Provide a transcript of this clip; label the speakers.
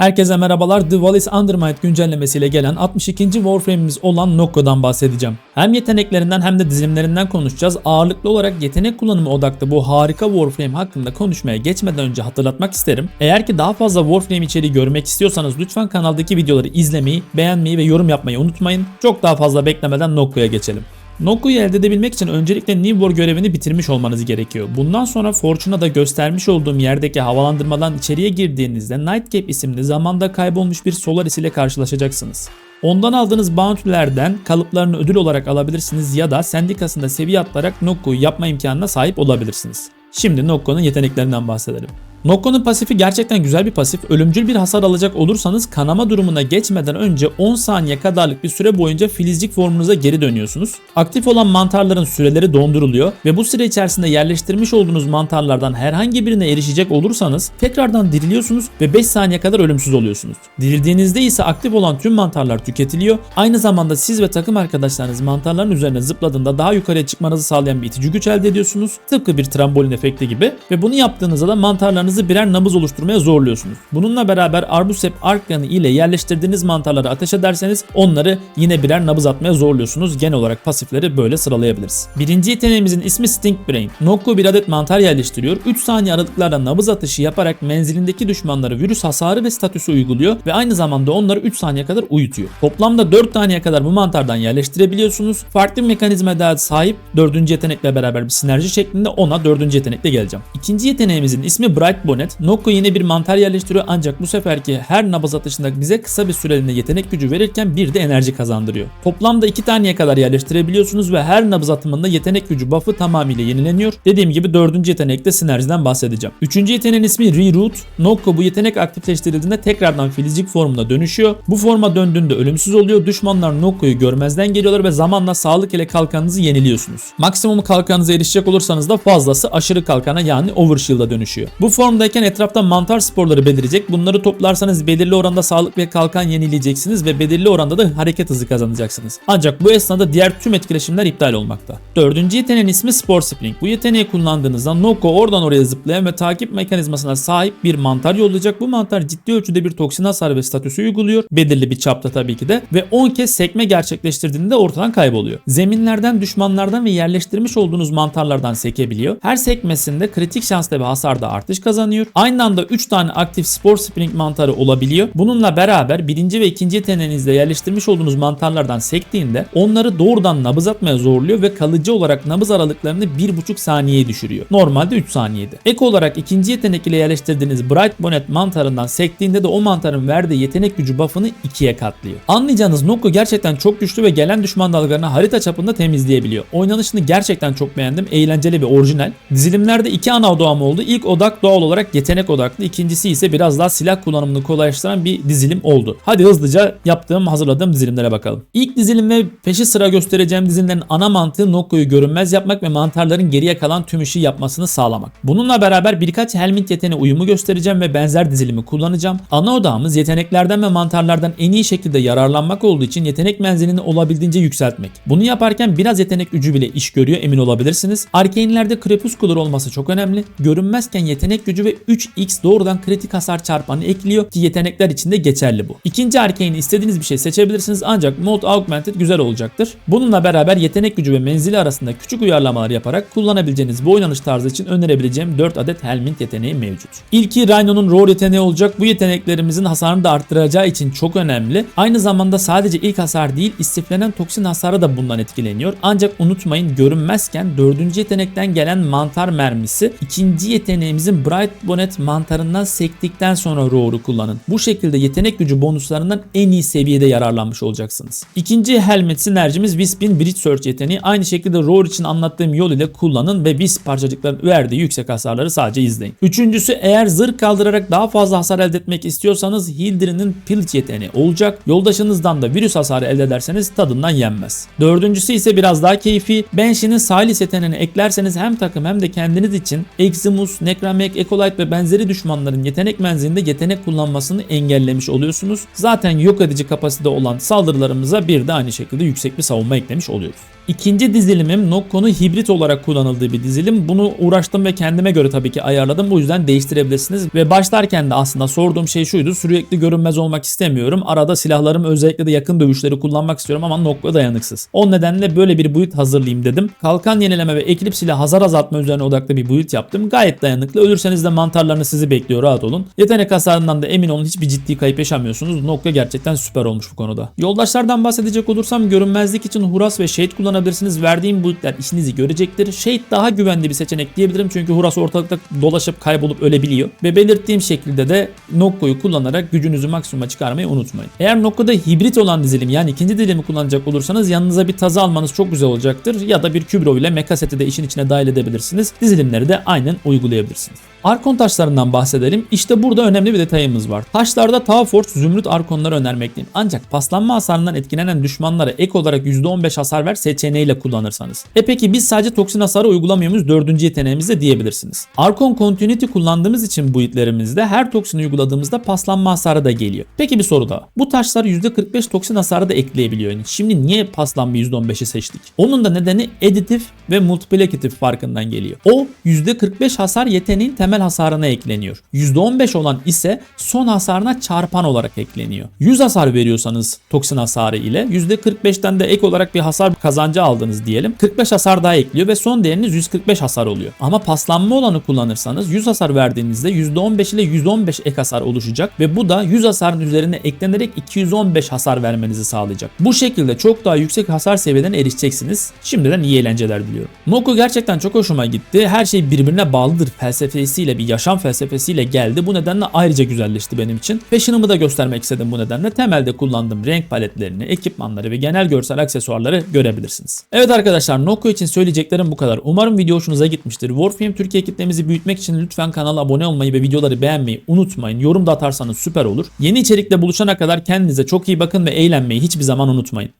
Speaker 1: Herkese merhabalar. The Wallis Undermind güncellemesiyle gelen 62. Warframe'imiz olan Nokko'dan bahsedeceğim. Hem yeteneklerinden hem de dizilimlerinden konuşacağız. Ağırlıklı olarak yetenek kullanımı odaklı bu harika Warframe hakkında konuşmaya geçmeden önce hatırlatmak isterim. Eğer ki daha fazla Warframe içeriği görmek istiyorsanız lütfen kanaldaki videoları izlemeyi, beğenmeyi ve yorum yapmayı unutmayın. Çok daha fazla beklemeden Nokko'ya geçelim. Noku'yu elde edebilmek için öncelikle War görevini bitirmiş olmanız gerekiyor. Bundan sonra Fortune'a da göstermiş olduğum yerdeki havalandırmadan içeriye girdiğinizde Nightcap isimli zamanda kaybolmuş bir Solaris ile karşılaşacaksınız. Ondan aldığınız bounty'lerden kalıplarını ödül olarak alabilirsiniz ya da sendikasında seviye atlayarak Noku'yu yapma imkanına sahip olabilirsiniz. Şimdi Nokko'nun yeteneklerinden bahsedelim. Nokko'nun pasifi gerçekten güzel bir pasif. Ölümcül bir hasar alacak olursanız kanama durumuna geçmeden önce 10 saniye kadarlık bir süre boyunca filizcik formunuza geri dönüyorsunuz. Aktif olan mantarların süreleri donduruluyor ve bu süre içerisinde yerleştirmiş olduğunuz mantarlardan herhangi birine erişecek olursanız tekrardan diriliyorsunuz ve 5 saniye kadar ölümsüz oluyorsunuz. Dirildiğinizde ise aktif olan tüm mantarlar tüketiliyor. Aynı zamanda siz ve takım arkadaşlarınız mantarların üzerine zıpladığında daha yukarıya çıkmanızı sağlayan bir itici güç elde ediyorsunuz. Tıpkı bir trambolin efekti gibi ve bunu yaptığınızda da mantarlarınızı birer nabız oluşturmaya zorluyorsunuz. Bununla beraber Arbusep Arkyanı ile yerleştirdiğiniz mantarları ateş ederseniz onları yine birer nabız atmaya zorluyorsunuz. Genel olarak pasifleri böyle sıralayabiliriz. Birinci yeteneğimizin ismi Stink Brain. Nokko bir adet mantar yerleştiriyor. 3 saniye aralıklarla nabız atışı yaparak menzilindeki düşmanlara virüs hasarı ve statüsü uyguluyor ve aynı zamanda onları 3 saniye kadar uyutuyor. Toplamda 4 taneye kadar bu mantardan yerleştirebiliyorsunuz. Farklı mekanizma daha sahip 4. yetenekle beraber bir sinerji şeklinde ona 4. yetenekle geleceğim. İkinci yeteneğimizin ismi Bright Bonnet. Nokko yine bir mantar yerleştiriyor ancak bu seferki her nabız atışında bize kısa bir süreliğine yetenek gücü verirken bir de enerji kazandırıyor. Toplamda 2 taneye kadar yerleştirebiliyorsunuz ve her nabız atımında yetenek gücü buff'ı tamamıyla yenileniyor. Dediğim gibi 4. yetenekte sinerjiden bahsedeceğim. 3. yeteneğin ismi Reroot. Nokko bu yetenek aktifleştirildiğinde tekrardan filizcik formuna dönüşüyor. Bu forma döndüğünde ölümsüz oluyor. Düşmanlar Nokko'yu görmezden geliyorlar ve zamanla sağlık ile kalkanınızı yeniliyorsunuz. Maksimum kalkanınıza erişecek olursanız da fazlası aşırı kalkana yani Overshield'a dönüşüyor. Bu formdayken etrafta mantar sporları belirecek. Bunları toplarsanız belirli oranda sağlık ve kalkan yenileyeceksiniz ve belirli oranda da hareket hızı kazanacaksınız. Ancak bu esnada diğer tüm etkileşimler iptal olmakta. Dördüncü yeteneğin ismi Spore Spring. Bu yeteneği kullandığınızda Noko oradan oraya zıplayan ve takip mekanizmasına sahip bir mantar yollayacak. Bu mantar ciddi ölçüde bir toksin hasarı ve statüsü uyguluyor. Belirli bir çapta tabii ki de. Ve 10 kez sekme gerçekleştirdiğinde ortadan kayboluyor. Zeminlerden, düşmanlardan ve yerleştirmiş olduğunuz mantarlardan sekebiliyor. Her sekmesinde kritik şansla bir hasarda artış kazanıyor. Aynı anda 3 tane aktif Spore Spring mantarı olabiliyor. Bununla beraber birinci ve ikinci yeteneğinizde yerleştirmiş olduğunuz mantarlardan sektiğinde onları doğrudan nabız atmaya zorluyor ve kalıcı olarak nabız aralıklarını 1,5 saniyeye düşürüyor. Normalde 3 saniyede. Ek olarak ikinci yetenek ile yerleştirdiğiniz Bright Bonnet mantarından sektiğinde de o mantarın verdiği yetenek gücü buff'ını ikiye katlıyor. Anlayacağınız Noko gerçekten çok güçlü ve gelen düşman dalgalarını harita çapında temizleyebiliyor. Oynanışını gerçekten çok beğendim. Eğlenceli ve orijinal. Dizilimlerde iki ana odağım oldu. İlk odak doğal olarak yetenek odaklı. İkincisi ise biraz daha silah kullanımını kolaylaştıran bir dizilim oldu. Hadi hızlıca yaptığım hazırladığım dizilimlere bakalım. İlk dizilim ve peşi sıra göstereceğim dizilimlerin ana mantığı Nokko'yu görünmez yapmak ve mantarların geriye kalan tüm işi yapmasını sağlamak. Bununla beraber birkaç Helmint yeteneği uyumu göstereceğim ve benzer dizilimi kullanacağım. Ana odağımız yeteneklerden ve mantarlardan en iyi şekilde yararlanmak olduğu için yetenek menzilini olabildiğince yükseltmek. Bunu yaparken biraz yetenek gücü bile iş görüyor emin olabilirsiniz. Arkane'lerde Crepuscular olması çok önemli. Görünmezken yetenek gücü ve 3x doğrudan kritik hasar çarpanı ekliyor ki yetenekler için de geçerli bu. İkinci Arkane'i istediğiniz bir şey seçebilirsiniz ancak Mode Augmented güzel olacaktır. Bununla beraber yetenek gücü ve menzili arasında küçük uyarlamalar yaparak kullanabileceğiniz bu oynanış tarzı için önerebileceğim 4 adet Helmint yeteneği mevcut. İlki Rhino'nun Roar yeteneği olacak. Bu yeteneklerimizin hasarını da arttıracağı için çok önemli. Aynı zamanda sadece ilk hasar değil istiflenen toksin hasarı da bundan etkileniyor. Ancak unutmayın görünmezken dördüncü yetenekten gelen mantar mermisi ikinci yeteneğimizin Bright Bonnet mantarından sektikten sonra Roar'u kullanın. Bu şekilde yetenek gücü bonuslarından en iyi seviyede yararlanmış olacaksınız. İkinci helmet sinerjimiz Wisp'in Bridge Search yeteneği. Aynı şekilde Roar için anlattığım yol ile kullanın ve Wisp parçacıkların verdiği yüksek hasarları sadece izleyin. Üçüncüsü eğer zırh kaldırarak daha fazla hasar elde etmek istiyorsanız Hildrin'in Pillage yeteneği olacak. Yoldaşınızdan da virüs hasarı elde ederseniz tadından yenmez. Dördüncüsü ise biraz daha keyfi. Banshee'nin Silas yeteneğini eklerseniz hem takım hem de kendiniz için Eximus, Necramec, Ecolite ve benzeri düşmanların yetenek menzilinde yetenek kullanmasını engellemiş oluyorsunuz. Zaten yok edici kapasite olan saldırılarımıza bir de aynı şekilde yüksek bir savunma eklemiş oluyoruz. İkinci dizilimim Nokko'nun hibrit olarak kullanıldığı bir dizilim. Bunu uğraştım ve kendime göre tabii ki ayarladım. Bu yüzden değiştirebilirsiniz. Ve başlarken de aslında sorduğum şey şuydu. Sürekli görünmez olmak istemiyorum. Arada silahlarım özellikle de yakın dövüşleri kullanmak istiyorum ama Nokko dayanıksız. O nedenle böyle bir build hazırlayayım dedim. Kalkan yenileme ve eklipse ile hasar azaltma üzerine odaklı bir build yaptım. Gayet dayanıklı. Ölürseniz de mantarlarını sizi bekliyor rahat olun. Yetenek hasarından da emin olun hiçbir ciddi kayıp yaşamıyorsunuz. Nokko gerçekten süper olmuş bu konuda. Yoldaşlardan bahsedecek olursam görünmezlik için Huras ve Shade kullanabilirsiniz. Verdiğim buildler işinizi görecektir. Shade daha güvenli bir seçenek diyebilirim çünkü Huras ortalıkta dolaşıp kaybolup ölebiliyor. Ve belirttiğim şekilde de Nokko'yu kullanarak gücünüzü maksimuma çıkarmayı unutmayın. Eğer Nokko'da hibrit olan dizilim yani ikinci dilimi kullanacak olursanız yanınıza bir tazı almanız çok güzel olacaktır. Ya da bir kübro ile seti de işin içine dahil edebilirsiniz. Dizilimleri de aynen uygulayabilirsiniz. Arkon taşlarından bahsedelim. İşte burada önemli bir detayımız var. Taşlarda Tau Force zümrüt arkonları önermekteyim. Ancak paslanma hasarından etkilenen düşmanlara ek olarak %15 hasar ver seçeneğiyle kullanırsanız. E peki biz sadece toksin hasarı uygulamıyor muyuz? Dördüncü yeteneğimizde diyebilirsiniz. Arkon Continuity kullandığımız için bu itlerimizde her toksin uyguladığımızda paslanma hasarı da geliyor. Peki bir soru daha. Bu taşlar %45 toksin hasarı da ekleyebiliyor. Yani şimdi niye paslanma %15'i seçtik? Onun da nedeni editif ve multiplicative farkından geliyor. O %45 hasar yeteneğin temel hasarına ekleniyor. %15 olan ise son hasarına çarpan olarak ekleniyor. 100 hasar veriyorsanız toksin hasarı ile %45'ten de ek olarak bir hasar kazancı aldınız diyelim. 45 hasar daha ekliyor ve son değeriniz 145 hasar oluyor. Ama paslanma olanı kullanırsanız 100 hasar verdiğinizde %15 ile 115 ek hasar oluşacak ve bu da 100 hasarın üzerine eklenerek 215 hasar vermenizi sağlayacak. Bu şekilde çok daha yüksek hasar seviyelerine erişeceksiniz. Şimdiden iyi eğlenceler diliyorum. Noko gerçekten çok hoşuma gitti. Her şey birbirine bağlıdır felsefesiyle bir yaşam felsefesiyle geldi. Bu nedenle ayrıca güzelleşti benim için. Fashion'ımı da göstermek istedim bu nedenle. Temelde kullandığım renk paletlerini, ekipmanları ve genel görsel aksesuarları görebilirsiniz. Evet arkadaşlar Noko için söyleyeceklerim bu kadar. Umarım video hoşunuza gitmiştir. Warframe Türkiye kitlemizi büyütmek için lütfen kanala abone olmayı ve videoları beğenmeyi unutmayın. Yorum da atarsanız süper olur. Yeni içerikle buluşana kadar kendinize çok iyi bakın ve eğlenmeyi hiçbir zaman unutmayın.